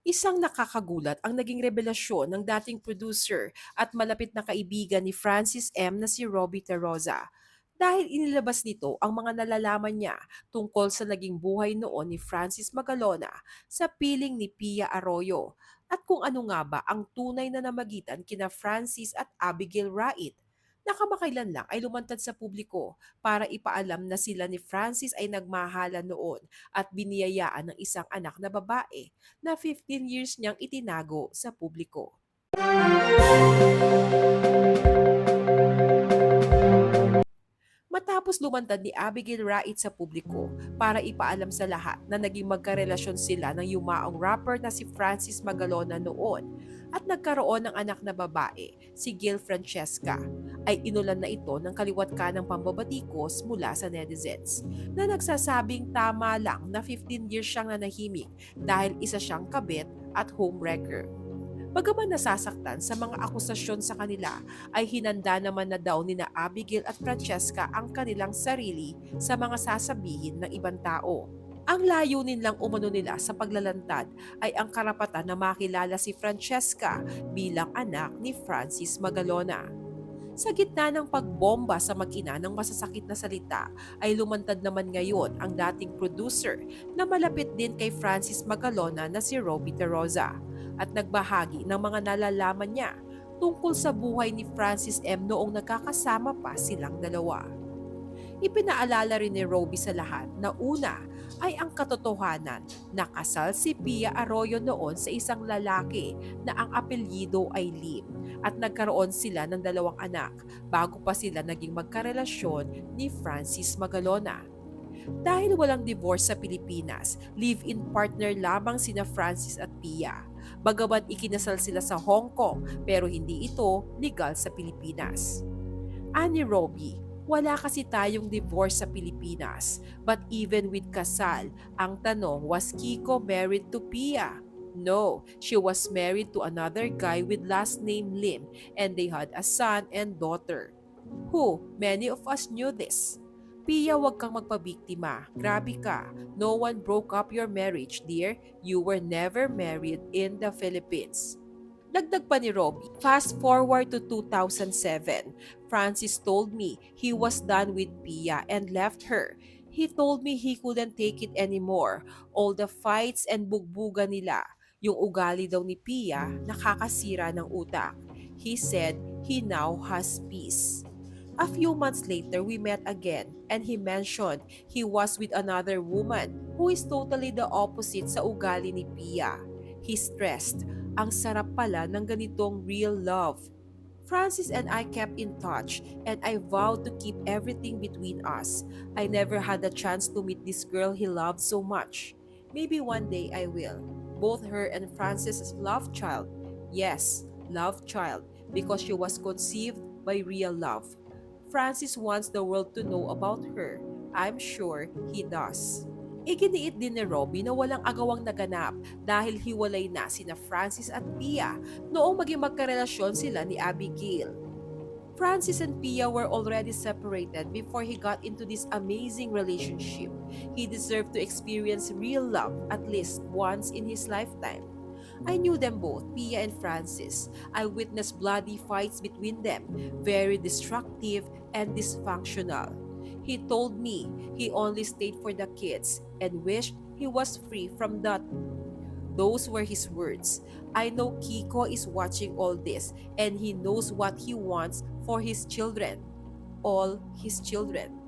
Isang nakakagulat ang naging revelasyon ng dating producer at malapit na kaibigan ni Francis M. na si Robbie Terroza. Dahil inilabas nito ang mga nalalaman niya tungkol sa naging buhay noon ni Francis Magalona sa piling ni Pia Arroyo at kung ano nga ba ang tunay na namagitan kina Francis at Abigail Wright. Nakamakailan lang ay lumantad sa publiko para ipaalam na sila ni Francis ay nagmahalan noon at biniyayaan ng isang anak na babae na 15 years niyang itinago sa publiko. Matapos lumantad ni Abigail Wright sa publiko para ipaalam sa lahat na naging magkarelasyon sila ng yumaong rapper na si Francis Magalona noon at nagkaroon ng anak na babae, si Gil Francesca, ay inulan na ito ng kaliwat ka ng pambabatikos mula sa netizens na nagsasabing tama lang na 15 years siyang nanahimik dahil isa siyang kabit at homewrecker. Bagaman nasasaktan sa mga akusasyon sa kanila, ay hinanda naman na daw ni na Abigail at Francesca ang kanilang sarili sa mga sasabihin ng ibang tao. Ang layunin lang umano nila sa paglalantad ay ang karapatan na makilala si Francesca bilang anak ni Francis Magalona. Sa gitna ng pagbomba sa makina ng masasakit na salita ay lumantad naman ngayon ang dating producer na malapit din kay Francis Magalona na si Robbie Terroza at nagbahagi ng mga nalalaman niya tungkol sa buhay ni Francis M. noong nagkakasama pa silang dalawa. Ipinaalala rin ni Robbie sa lahat na una ay ang katotohanan na kasal si Pia Arroyo noon sa isang lalaki na ang apelyido ay Lim at nagkaroon sila ng dalawang anak bago pa sila naging magkarelasyon ni Francis Magalona. Dahil walang divorce sa Pilipinas, live-in partner lamang sina Francis at Pia. Bagamat ikinasal sila sa Hong Kong pero hindi ito legal sa Pilipinas. Ani Robbie, wala kasi tayong divorce sa Pilipinas. But even with kasal, ang tanong was Kiko married to Pia? No, she was married to another guy with last name Lim and they had a son and daughter. Who? Many of us knew this. Pia, wag kang magpabiktima. Grabe ka. No one broke up your marriage, dear. You were never married in the Philippines. Dagdag pa ni Robbie, fast forward to 2007. Francis told me he was done with Pia and left her. He told me he couldn't take it anymore. All the fights and bugbuga nila. Yung ugali daw ni Pia, nakakasira ng utak. He said he now has peace. A few months later, we met again and he mentioned he was with another woman who is totally the opposite sa ugali ni Pia. He stressed, ang sarap pala ng ganitong real love. Francis and I kept in touch and I vowed to keep everything between us. I never had the chance to meet this girl he loved so much. Maybe one day I will. Both her and Francis's love child. Yes, love child because she was conceived by real love. Francis wants the world to know about her. I'm sure he does. Iginiit din ni Robbie na walang agawang naganap dahil hiwalay na sina Francis at Pia noong maging magkarelasyon sila ni Abigail. Francis and Pia were already separated before he got into this amazing relationship. He deserved to experience real love at least once in his lifetime. I knew them both, Pia and Francis. I witnessed bloody fights between them, very destructive and dysfunctional. He told me he only stayed for the kids and wished he was free from that. Those were his words. I know Kiko is watching all this and he knows what he wants for his children. All his children.